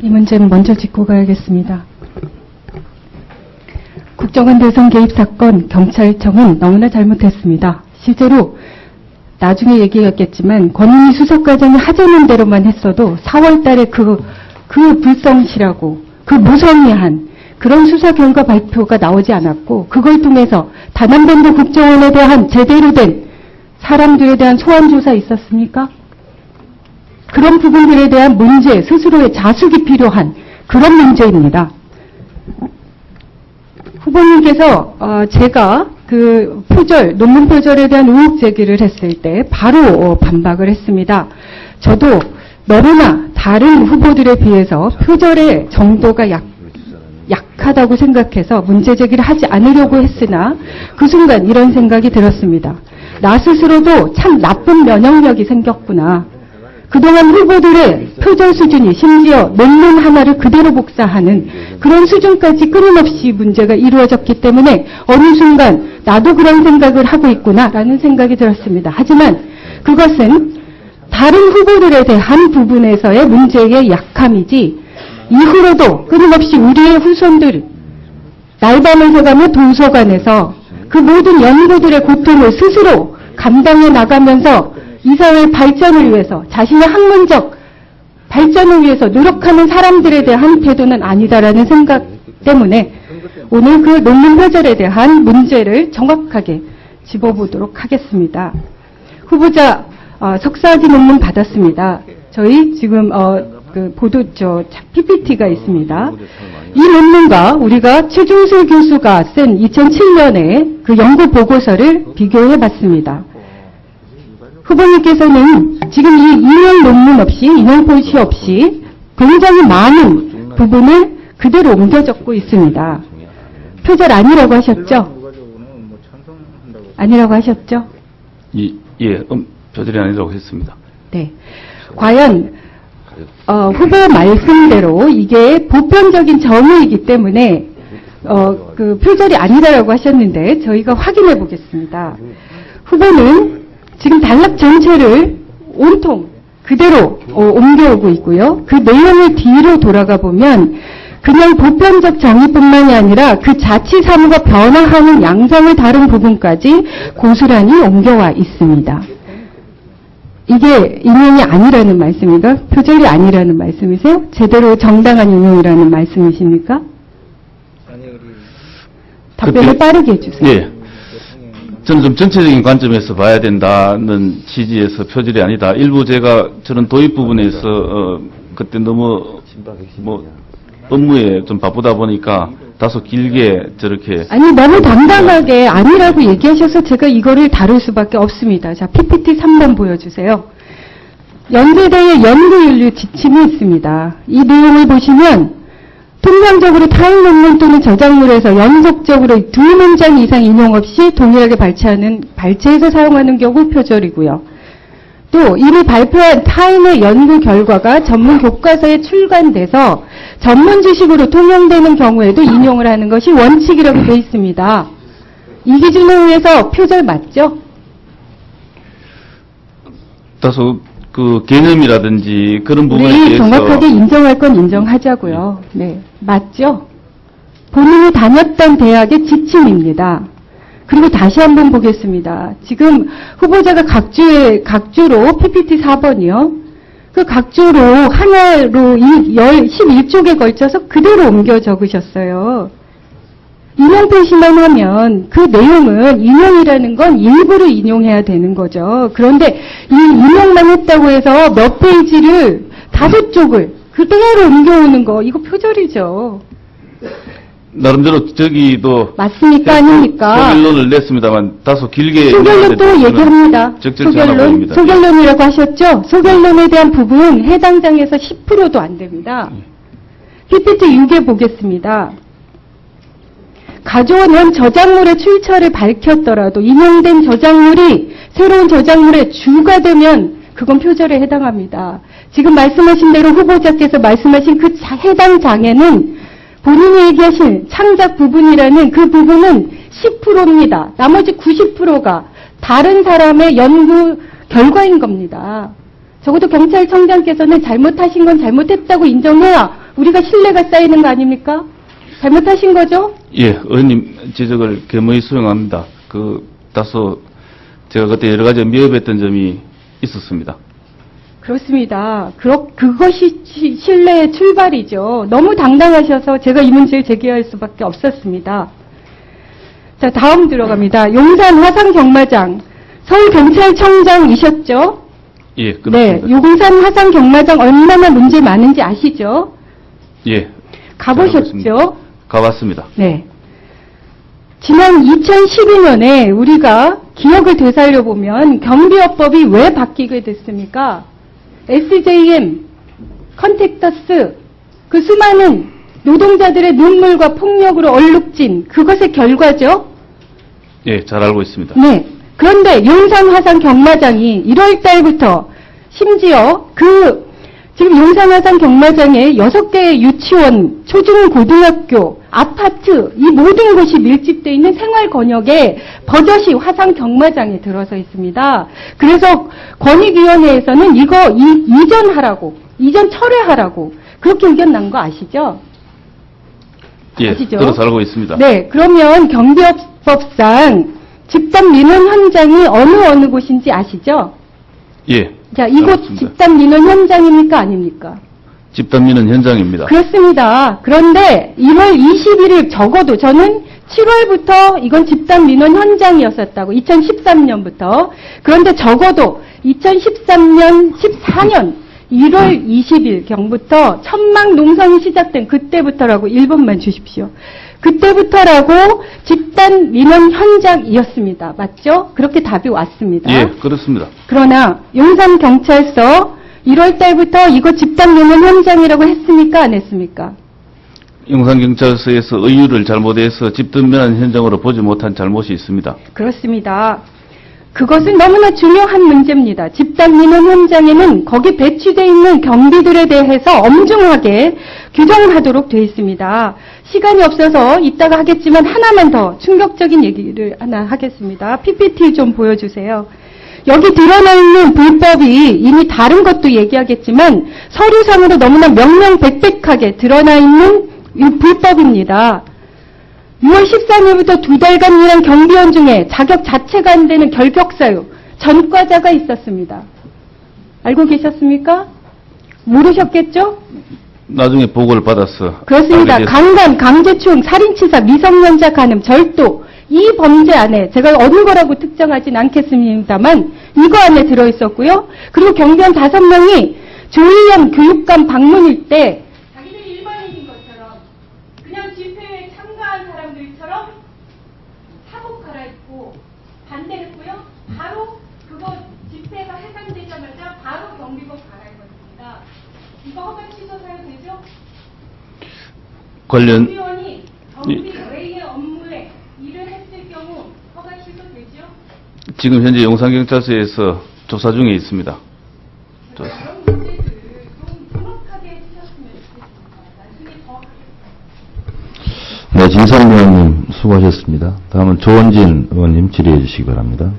이 문제는 먼저 짚고 가야겠습니다. 국정원 대선 개입 사건 경찰청은 너무나 잘못했습니다. 실제로 나중에 얘기했겠지만 권은희 수석과장이 하자는 대로만 했어도 4월 달에 그, 그 불성실하고 그 무성의한 그런 수사 결과 발표가 나오지 않았고 그걸 통해서 단한번도 국정원에 대한 제대로 된 사람들에 대한 소환 조사 있었습니까? 그런 부분들에 대한 문제, 스스로의 자숙이 필요한 그런 문제입니다. 후보님께서 어, 제가 그 표절, 논문 표절에 대한 의혹 제기를 했을 때 바로 어, 반박을 했습니다. 저도 너무나 다른 후보들에 비해서 표절의 정도가 약, 약하다고 생각해서 문제 제기를 하지 않으려고 했으나 그 순간 이런 생각이 들었습니다. 나 스스로도 참 나쁜 면역력이 생겼구나. 그동안 후보들의 표절 수준이 심지어 논문 하나를 그대로 복사하는 그런 수준까지 끊임없이 문제가 이루어졌기 때문에 어느 순간 나도 그런 생각을 하고 있구나라는 생각이 들었습니다. 하지만 그것은 다른 후보들에 대한 부분에서의 문제의 약함이지 이후로도 끊임없이 우리의 후손들 날밤을 새가며 도서관에서 그 모든 연구들의 고통을 스스로 감당해 나가면서 이 사회의 발전을 위해서 자신의 학문적 발전을 위해서 노력하는 사람들에 대한 태도는 아니다라는 생각 때문에 오늘 그 논문 표절에 대한 문제를 정확하게 짚어보도록 하겠습니다. 후보자 어, 석사학위 논문 받았습니다. 저희 지금 어, 그 보도 저 PPT가 있습니다. 이 논문과 우리가 최종술 교수가 쓴 2007년에 그 연구 보고서를 비교해 봤습니다. 후보님께서는 지금 이 인용 논문 없이 인용 표시 없이 굉장히 많은 부분을 그대로 옮겨 적고 있습니다. 표절 아니라고 하셨죠? 아니라고 하셨죠? 이, 예, 음, 표절이 아니라고 했습니다. 네. 과연 어, 후보 말씀대로 이게 보편적인 정의이기 때문에 어, 그 표절이 아니다라고 하셨는데 저희가 확인해 보겠습니다. 후보는 지금 단락 전체를 온통 그대로 어, 옮겨오고 있고요. 그 내용을 뒤로 돌아가 보면 그냥 보편적 정의뿐만이 아니라 그 자치 사무가 변화하는 양상을 다룬 부분까지 고스란히 옮겨와 있습니다. 이게 인용이 아니라는 말씀인가? 표절이 아니라는 말씀이세요? 제대로 정당한 인용이라는 말씀이십니까? 답변을 그때- 빠르게 해주세요. 예. 저는 좀 전체적인 관점에서 봐야 된다는 취지에서 표절이 아니다. 일부 제가 저는 도입 부분에서 어, 그때 너무 뭐 업무에 좀 바쁘다 보니까 다소 길게 저렇게 아니 너무 당당하게 아니라고 얘기하셔서 제가 이거를 다룰 수밖에 없습니다. 자 PPT 3번 보여주세요. 연세대의 연구윤리 지침이 있습니다. 이 내용을 보시면 통상적으로 타인 논문 또는 저작물에서 연속적으로 두 문장 이상 인용 없이 동일하게 발췌하는 발췌해서 사용하는 경우 표절이고요. 또 이미 발표한 타인의 연구 결과가 전문 교과서에 출간돼서 전문 지식으로 통용되는 경우에도 인용을 하는 것이 원칙이라고 되어 있습니다. 이 기준에 의해서 표절 맞죠? 다소 그 개념이라든지 그런 부분에 우리 대해서 정확하게 인정할 건 인정하자고요. 네, 맞죠? 본인이 다녔던 대학의 지침입니다. 그리고 다시 한번 보겠습니다. 지금 후보자가 각주에, 각주로 PPT 4번이요. 그 각주로 하나로 이 11쪽에 걸쳐서 그대로 옮겨 적으셨어요. 인용 표시만 하면 그 내용은 인용이라는 건 일부러 인용해야 되는 거죠. 그런데 이 인용만 했다고 해서 몇 페이지를 다섯 쪽을 그대로 옮겨오는 거 이거 표절이죠. 나름대로 저기도 맞습니까 아닙니까? 소결론을 냈습니다만 다소 길게 소결론 또 저는 얘기합니다. 소결론. 소결론이라고 하셨죠? 소결론에 대한 부분 해당 장에서 10%도 안 됩니다. PPT 6에 보겠습니다. 가져온 저작물의 출처를 밝혔더라도 인용된 저작물이 새로운 저작물의 주가 되면 그건 표절에 해당합니다. 지금 말씀하신 대로 후보자께서 말씀하신 그 자- 해당 장에는 본인이 얘기하신 창작 부분이라는 그 부분은 10%입니다. 나머지 90%가 다른 사람의 연구 결과인 겁니다. 적어도 경찰청장께서는 잘못하신 건 잘못했다고 인정해야 우리가 신뢰가 쌓이는 거 아닙니까? 잘못하신 거죠? 예, 의원님 지적을 겸허히 수용합니다. 그 다소 제가 그때 여러 가지 미흡했던 점이 있었습니다. 그렇습니다. 그러, 그것이 시- 신뢰의 출발이죠. 너무 당당하셔서 제가 이 문제를 제기할 수밖에 없었습니다. 자, 다음 들어갑니다. 용산 화상 경마장. 서울 경찰청장이셨죠? 예, 네, 그렇습니다. 용산 화상 경마장 얼마나 문제 많은지 아시죠? 예, 가보셨죠? 가봤습니다. 네. 지난 2012년에 우리가 기억을 되살려 보면 경비업법이 왜 바뀌게 됐습니까? SJM, 컨택터스, 그 수많은 노동자들의 눈물과 폭력으로 얼룩진 그것의 결과죠. 예, 잘 알고 있습니다. 네. 그런데 용산 화산 경마장이 1월 달부터 심지어 그 지금 용산 화산 경마장에 6개의 유치원, 초중 고등학교, 아파트 이 모든 곳이 밀집되어 있는 생활 권역에 버젓이 화산 경마장에 들어서 있습니다. 그래서 권익위원회에서는 이거 이, 이전하라고, 이전 철회하라고 그렇게 의견 난 거 아시죠? 예, 아시죠? 들어서 알고 있습니다. 네, 그러면 경비업법상 집단 민원 현장이 어느 어느 곳인지 아시죠? 예, 자, 이곳 알겠습니다. 집단 민원 현장입니까 아닙니까? 집단민원 현장입니다. 그렇습니다. 그런데 1월 21일 적어도 저는 7월부터 이건 집단 민원 현장이었었다고 2013년부터 그런데 적어도 2013년 14년 1월 20일 경부터 천막 농성이 시작된 그때부터라고 1번만 주십시오. 그때부터라고 집단 민원 현장이었습니다. 맞죠? 그렇게 답이 왔습니다. 예, 그렇습니다. 그러나 용산 경찰서 1월 달부터 이거 집단 민원 현장이라고 했습니까? 안 했습니까? 용산경찰서에서 의유를 잘못해서 집단민원 현장으로 보지 못한 잘못이 있습니다. 그렇습니다. 그것은 너무나 중요한 문제입니다. 집단 민원 현장에는 거기 배치되어 있는 경비들에 대해서 엄중하게 규정하도록 되어 있습니다. 시간이 없어서 이따가 하겠지만 하나만 더 충격적인 얘기를 하나 하겠습니다. PPT 좀 보여주세요. 여기 드러나 있는 불법이 이미 다른 것도 얘기하겠지만 서류상으로 너무나 명명백백하게 드러나 있는 이 불법입니다. 6월 13일부터 두 달간 일한 경비원 중에 자격 자체가 안 되는 결격사유, 전과자가 있었습니다. 알고 계셨습니까? 모르셨겠죠? 나중에 보고를 받아서 그렇습니다. 강간, 강제추행, 살인치사, 미성년자 간음, 절도 이 범죄 안에 제가 어느 거라고 특정하진 않겠습니다만 이거 안에 들어있었고요. 그리고 경비원 다섯 명이 조희연 교육감 방문일 때 자기들 일반인인 것처럼 그냥 집회에 참가한 사람들처럼 사복 갈아입고 반대했고요. 바로 그거 집회가 해산되자마자 바로 경비복 갈아입었습니다. 이거 허가 취소 사유 되죠? 관련 경비원이 경비 외의 업무에 일을 했을 경우 허가 취소되죠? 지금 현재 용산경찰서에서 조사 중에 있습니다. 조사. 네, 진상 의원님 수고하셨습니다. 다음은 조원진 의원님 질의해 주시기 바랍니다.